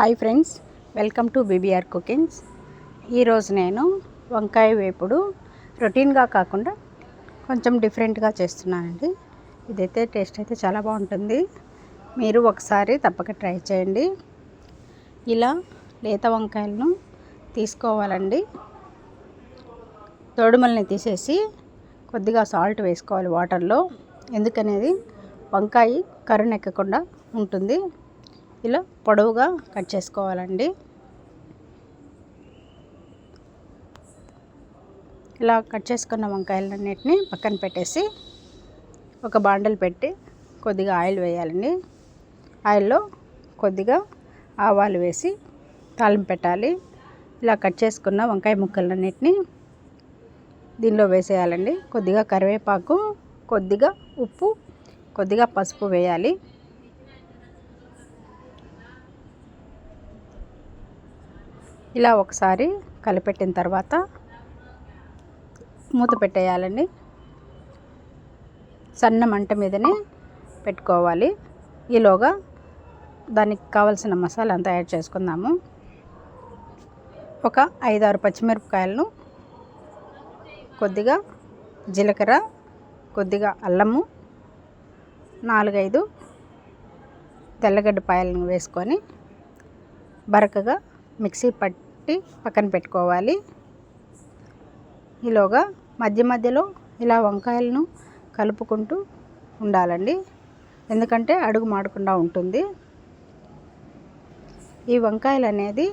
Hi friends welcome to BBR cookings. ఈరోజు నేను వంకాయ వేపుడు రొటీన్గా కాకుండా కొంచెం డిఫరెంట్గా చేస్తున్నానండి. ఇదైతే టేస్ట్ అయితే చాలా బాగుంటుంది. మీరు ఒకసారి తప్పక ట్రై చేయండి. ఇలా లేత వంకాయలను తీసుకోవాలండి. తోడుమల్ని తీసేసి కొద్దిగా సాల్ట్ వేసుకోవాలి వాటర్లో. ఎందుకనేది? వంకాయ కరుణెక్కకుండా ఉంటుంది. ఇలా పొడవుగా కట్ చేసుకోవాలండి. ఇలా కట్ చేసుకున్న వంకాయలన్నిటిని పక్కన పెట్టేసి ఒక బాండల్ పెట్టి కొద్దిగా ఆయిల్ వేయాలండి. ఆయిల్లో కొద్దిగా ఆవాలు వేసి తాలింపు పెట్టాలి. ఇలా కట్ చేసుకున్న వంకాయ ముక్కలన్నిటిని దీనిలో వేసేయాలండి. కొద్దిగా కరివేపాకు కొద్దిగా ఉప్పు కొద్దిగా పసుపు వేయాలి. ఇలా ఒకసారి కలిపెట్టిన తర్వాత మూత పెట్టేయాలండి. సన్న మంట మీదనే పెట్టుకోవాలి. ఈలోగా దానికి కావలసిన మసాలా అంతా యాడ్ చేసుకుందాము. ఒక ఐదారు పచ్చిమిరపకాయలను కొద్దిగా జీలకర్ర కొద్దిగా అల్లము నాలుగైదు తెల్లగడ్డ పాయలను వేసుకొని బరకగా మిక్సీ పట్టి పక్కన పెట్టుకోవాలి. ఈలోగా మధ్య మధ్యలో ఇలా వంకాయలను కలుపుకుంటూ ఉండాలండి. ఎందుకంటే అడుగు మాడకుండా ఉంటుంది. ఈ వంకాయలు అనేది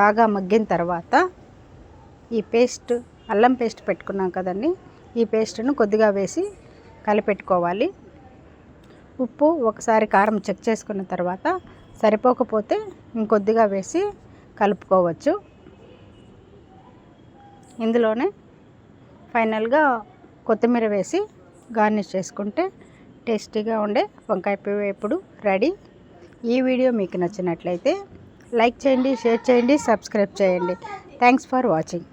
బాగా మగ్గిన తర్వాత ఈ పేస్ట్ అల్లం పేస్ట్ పెట్టుకున్నాం కదండి. ఈ పేస్ట్ను కొద్దిగా వేసి కలిపెట్టుకోవాలి. ఉప్పు ఒకసారి కారం చెక్ చేసుకున్న తర్వాత సరిపోకపోతే ఇంకొద్దిగా వేసి కలుపుకోవచ్చు. ఇందులోనే ఫైనల్గా కొత్తిమీర వేసి గార్నిష్ చేసుకుంటే టేస్టీగా ఉండే వంకాయ ఎప్పుడు రెడీ. ఈ వీడియో మీకు నచ్చినట్లయితే లైక్ చేయండి షేర్ చేయండి సబ్స్క్రైబ్ చేయండి. Thanks for watching.